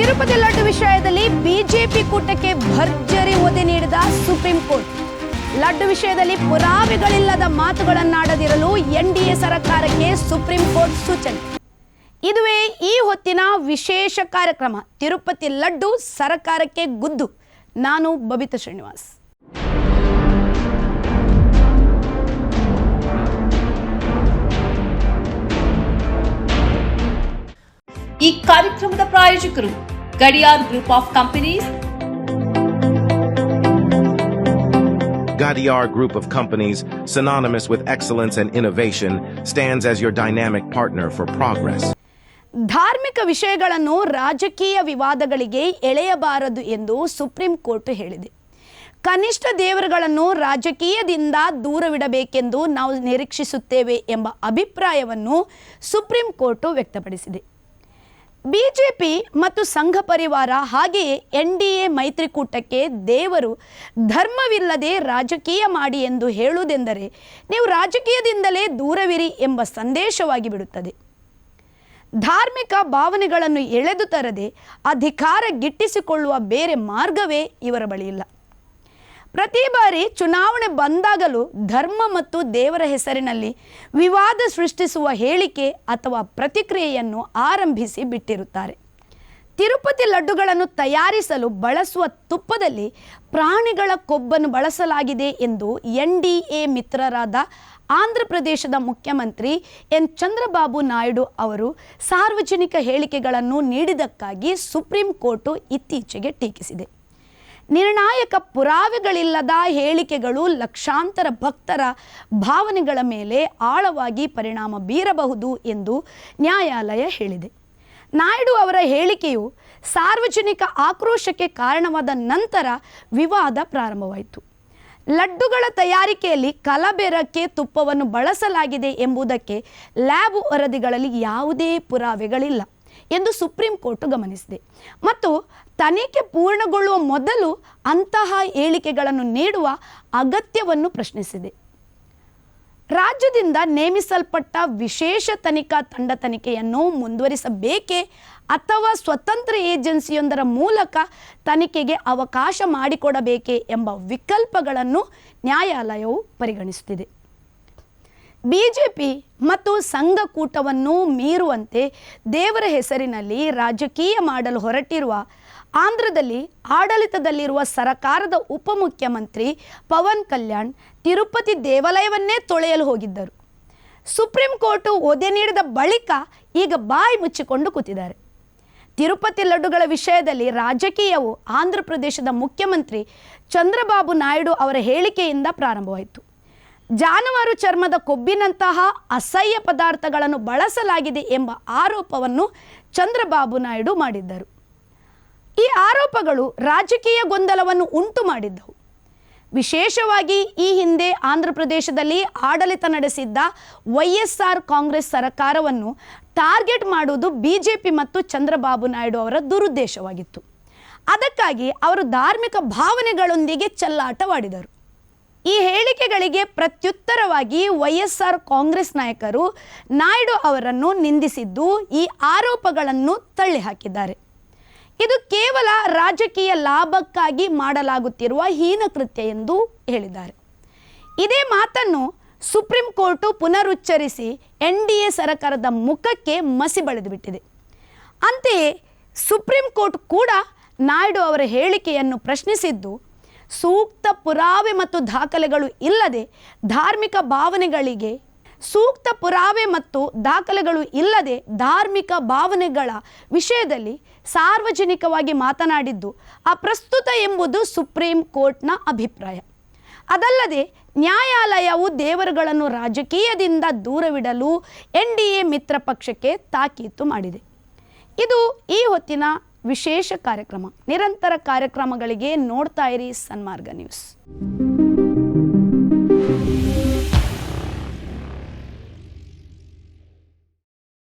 ತಿರುಪತಿ ಲಡ್ಡು ವಿಷಯದಲ್ಲಿ ಬಿಜೆಪಿ ಕೂಟಕ್ಕೆ ಭರ್ಜರಿ ಒದೆ ನೀಡಿದ ಸುಪ್ರೀಂ ಕೋರ್ಟ್. ಲಡ್ಡು ವಿಷಯದಲ್ಲಿ ಪುರಾವೆಗಳಿಲ್ಲದ ಮಾತುಗಳನ್ನಾಡದಿರಲು ಎನ್ಡಿಎ ಸರ್ಕಾರಕ್ಕೆ ಸುಪ್ರೀಂ ಕೋರ್ಟ್ ಸೂಚನೆ. ಇದುವೇ ಈ ಹೊತ್ತಿನ ವಿಶೇಷ ಕಾರ್ಯಕ್ರಮ, ತಿರುಪತಿ ಲಡ್ಡು ಸರ್ಕಾರಕ್ಕೆ ಗುದ್ದು. ನಾನು ಬಬಿತಾ ಶ್ರೀನಿವಾಸ್. ಈ ಕಾರ್ಯಕ್ರಮದ ಪ್ರಾಯೋಜಕರು Gadiyar Group of Companies. Gadiar Group of Companies, synonymous with excellence and innovation, stands as your dynamic partner for progress. ಧಾರ್ಮಿಕ ವಿಷಯಗಳನ್ನು ರಾಜಕೀಯ ವಿವಾದಗಳಿಗೆ ಎಳೆಯಬಾರದು ಎಂದು ಸುಪ್ರೀಂ ಕೋರ್ಟ್ ಹೇಳಿದೆ ಕನಿಷ್ಠ ದೇವರುಗಳನ್ನು ರಾಜಕೀಯದಿಂದ ದೂರವಿಡಬೇಕೆಂದು ನಾವು ನಿರೀಕ್ಷಿಸುತ್ತೇವೆ ಎಂಬ ಅಭಿಪ್ರಾಯವನ್ನು ಸುಪ್ರೀಂ ಕೋರ್ಟ್ ವ್ಯಕ್ತಪಡಿಸಿದೆ ಬಿಜೆಪಿ ಮತ್ತು ಸಂಘ ಪರಿವಾರ ಹಾಗೆಯೇ ಎನ್ ಡಿ ಎ ಮೈತ್ರಿಕೂಟಕ್ಕೆ ದೇವರು ಧರ್ಮವಿಲ್ಲದೆ ರಾಜಕೀಯ ಮಾಡಿ ಎಂದು ಹೇಳುವುದೆಂದರೆ ನೀವು ರಾಜಕೀಯದಿಂದಲೇ ದೂರವಿರಿ ಎಂಬ ಸಂದೇಶವಾಗಿ ಬಿಡುತ್ತದೆ. ಧಾರ್ಮಿಕ ಭಾವನೆಗಳನ್ನು ಎಳೆದು ತರದೆ ಅಧಿಕಾರ ಗಿಟ್ಟಿಸಿಕೊಳ್ಳುವ ಬೇರೆ ಮಾರ್ಗವೇ ಇವರ ಬಳಿ ಇಲ್ಲ. ಪ್ರತಿ ಬಾರಿ ಚುನಾವಣೆ ಬಂದಾಗಲೂ ಧರ್ಮ ಮತ್ತು ದೇವರ ಹೆಸರಿನಲ್ಲಿ ವಿವಾದ ಸೃಷ್ಟಿಸುವ ಹೇಳಿಕೆ ಅಥವಾ ಪ್ರತಿಕ್ರಿಯೆಯನ್ನು ಆರಂಭಿಸಿ ಬಿಟ್ಟಿರುತ್ತಾರೆ. ತಿರುಪತಿ ಲಡ್ಡುಗಳನ್ನು ತಯಾರಿಸಲು ಬಳಸುವ ತುಪ್ಪದಲ್ಲಿ ಪ್ರಾಣಿಗಳ ಕೊಬ್ಬನ್ನು ಬಳಸಲಾಗಿದೆ ಎಂದು ಎನ್ ಡಿ ಎ ಮಿತ್ರರಾದ ಆಂಧ್ರ ಪ್ರದೇಶದ ಮುಖ್ಯಮಂತ್ರಿ ಎನ್ ಚಂದ್ರಬಾಬು ನಾಯ್ಡು ಅವರು ಸಾರ್ವಜನಿಕ ಹೇಳಿಕೆಗಳನ್ನು ನೀಡಿದ್ದಕ್ಕಾಗಿ ಸುಪ್ರೀಂ ಕೋರ್ಟು ಇತ್ತೀಚೆಗೆ ಟೀಕಿಸಿದೆ. ನಿರ್ಣಾಯಕ ಪುರಾವೆಗಳಿಲ್ಲದ ಹೇಳಿಕೆಗಳು ಲಕ್ಷಾಂತರ ಭಕ್ತರ ಭಾವನೆಗಳ ಮೇಲೆ ಆಳವಾಗಿ ಪರಿಣಾಮ ಬೀರಬಹುದು ಎಂದು ನ್ಯಾಯಾಲಯ ಹೇಳಿದೆ. ನಾಯ್ಡು ಅವರ ಹೇಳಿಕೆಯು ಸಾರ್ವಜನಿಕ ಆಕ್ರೋಶಕ್ಕೆ ಕಾರಣವಾದ ನಂತರ ವಿವಾದ ಪ್ರಾರಂಭವಾಯಿತು. ಲಡ್ಡುಗಳ ತಯಾರಿಕೆಯಲ್ಲಿ ಕಲಬೆರಕೆ ತುಪ್ಪವನ್ನು ಬಳಸಲಾಗಿದೆ ಎಂಬುದಕ್ಕೆ ಲ್ಯಾಬ್ ವರದಿಗಳಲ್ಲಿ ಯಾವುದೇ ಪುರಾವೆಗಳಿಲ್ಲ. ಎಂದು ಸುಪ್ರೀಂ ಕೋರ್ಟ್ ಗಮನಿಸಿದೆ. ಮತ್ತು ತನಿಖೆ ಪೂರ್ಣಗೊಳ್ಳುವ ಮೊದಲು ಅಂತಹ ಹೇಳಿಕೆಗಳನ್ನು ನೀಡುವ ಅಗತ್ಯವನ್ನು ಪ್ರಶ್ನಿಸಿದೆ. ರಾಜ್ಯದಿಂದ ನೇಮಿಸಲ್ಪಟ್ಟ ವಿಶೇಷ ತನಿಖಾ ತಂಡ ತನಿಖೆಯನ್ನು ಮುಂದುವರಿಸಬೇಕೇ ಅಥವಾ ಸ್ವತಂತ್ರ ಏಜೆನ್ಸಿಯೊಂದರ ಮೂಲಕ ತನಿಖೆಗೆ ಅವಕಾಶ ಮಾಡಿಕೊಡಬೇಕೇ ಎಂಬ ವಿಕಲ್ಪಗಳನ್ನು ನ್ಯಾಯಾಲಯವು ಪರಿಗಣಿಸುತ್ತಿದೆ. ಬಿಜೆಪಿ ಮತ್ತು ಸಂಘಕೂಟವನ್ನು ಮೀರುವಂತೆ ದೇವರ ಹೆಸರಿನಲ್ಲಿ ರಾಜಕೀಯ ಮಾಡಲು ಹೊರಟಿರುವ ಆಂಧ್ರದಲ್ಲಿ ಆಡಳಿತದಲ್ಲಿರುವ ಸರಕಾರದ ಉಪಮುಖ್ಯಮಂತ್ರಿ ಪವನ್ ಕಲ್ಯಾಣ್ ತಿರುಪತಿ ದೇವಾಲಯವನ್ನೇ ತೊಳೆಯಲು ಹೋಗಿದ್ದರು. ಸುಪ್ರೀಂ ಕೋರ್ಟು ಒದೆ ನೀಡಿದ ಬಳಿಕ ಈಗ ಬಾಯಿ ಮುಚ್ಚಿಕೊಂಡು ಕೂತಿದ್ದಾರೆ. ತಿರುಪತಿ ಲಡ್ಡುಗಳ ವಿಷಯದಲ್ಲಿ ರಾಜಕೀಯವು ಆಂಧ್ರ ಪ್ರದೇಶದ ಮುಖ್ಯಮಂತ್ರಿ ಚಂದ್ರಬಾಬು ನಾಯ್ಡು ಅವರ ಹೇಳಿಕೆಯಿಂದ ಪ್ರಾರಂಭವಾಯಿತು. ಜಾನುವಾರು ಚರ್ಮದ ಕೊಬ್ಬಿನಂತಹ ಅಸಹ್ಯ ಪದಾರ್ಥಗಳನ್ನು ಬಳಸಲಾಗಿದೆ ಎಂಬ ಆರೋಪವನ್ನು ಚಂದ್ರಬಾಬು ನಾಯ್ಡು ಮಾಡಿದ್ದರು. ಈ ಆರೋಪಗಳು ರಾಜಕೀಯ ಗೊಂದಲವನ್ನು ಉಂಟು ಮಾಡಿದ್ದವು. ವಿಶೇಷವಾಗಿ ಈ ಹಿಂದೆ ಆಂಧ್ರ ಪ್ರದೇಶದಲ್ಲಿ ಆಡಳಿತ ನಡೆಸಿದ್ದ ವೈ ಎಸ್ ಆರ್ ಕಾಂಗ್ರೆಸ್ ಸರ್ಕಾರವನ್ನು ಟಾರ್ಗೆಟ್ ಮಾಡುವುದು ಬಿ ಜೆ ಪಿ ಮತ್ತು ಚಂದ್ರಬಾಬು ನಾಯ್ಡು ಅವರ ದುರುದ್ದೇಶವಾಗಿತ್ತು. ಅದಕ್ಕಾಗಿ ಅವರು ಧಾರ್ಮಿಕ ಭಾವನೆಗಳೊಂದಿಗೆ ಚೆಲ್ಲಾಟವಾಡಿದರು. ಈ ಹೇಳಿಕೆಗಳಿಗೆ ಪ್ರತ್ಯುತ್ತರವಾಗಿ ವೈಎಸ್ಆರ್ ಎಸ್ ಆರ್ ಕಾಂಗ್ರೆಸ್ ನಾಯಕರು ನಾಯ್ಡು ಅವರನ್ನು ನಿಂದಿಸಿದ್ದು ಈ ಆರೋಪಗಳನ್ನು ತಳ್ಳಿಹಾಕಿದ್ದಾರೆ. ಇದು ಕೇವಲ ರಾಜಕೀಯ ಲಾಭಕ್ಕಾಗಿ ಮಾಡಲಾಗುತ್ತಿರುವ ಹೀನಕೃತ್ಯ ಎಂದು ಹೇಳಿದ್ದಾರೆ. ಇದೇ ಮಾತನ್ನು ಸುಪ್ರೀಂ ಕೋರ್ಟು ಪುನರುಚ್ಚರಿಸಿ ಎನ್ ಡಿ ಎ ಸರ್ಕಾರದ ಮುಖಕ್ಕೆ ಮಸಿ ಬಳಿದು ಬಿಟ್ಟಿದೆ ಅಂತೆಯೇ ಸುಪ್ರೀಂ ಕೋರ್ಟ್ ಕೂಡ ನಾಯ್ಡು ಅವರ ಹೇಳಿಕೆಯನ್ನು ಪ್ರಶ್ನಿಸಿದ್ದು ಸೂಕ್ತ ಪುರಾವೆ ಮತ್ತು ದಾಖಲೆಗಳು ಇಲ್ಲದೆ ಧಾರ್ಮಿಕ ಭಾವನೆಗಳಿಗೆ ಸೂಕ್ತ ಪುರಾವೆ ಮತ್ತು ದಾಖಲೆಗಳು ಇಲ್ಲದೆ ಧಾರ್ಮಿಕ ಭಾವನೆಗಳ ವಿಷಯದಲ್ಲಿ ಸಾರ್ವಜನಿಕವಾಗಿ ಮಾತನಾಡಿದ್ದು ಅಪ್ರಸ್ತುತ ಎಂಬುದು ಸುಪ್ರೀಂ ಕೋರ್ಟ್ನ ಅಭಿಪ್ರಾಯ. ಅದಲ್ಲದೆ ನ್ಯಾಯಾಲಯವು ದೇವರುಗಳನ್ನು ರಾಜಕೀಯದಿಂದ ದೂರವಿಡಲು ಎನ್ ಡಿ ಎ ಮಿತ್ರ ಪಕ್ಷಕ್ಕೆ ತಾಕೀತು ಮಾಡಿದೆ. ಇದು ಈ ಹೊತ್ತಿನ ವಿಶೇಷ ಕಾರ್ಯಕ್ರಮ ನಿರಂತರ ಕಾರ್ಯಕ್ರಮಗಳಿಗೆ ನೋಡ್ತಾ ಇರಿ ಸನ್ಮಾರ್ಗ ನ್ಯೂಸ್.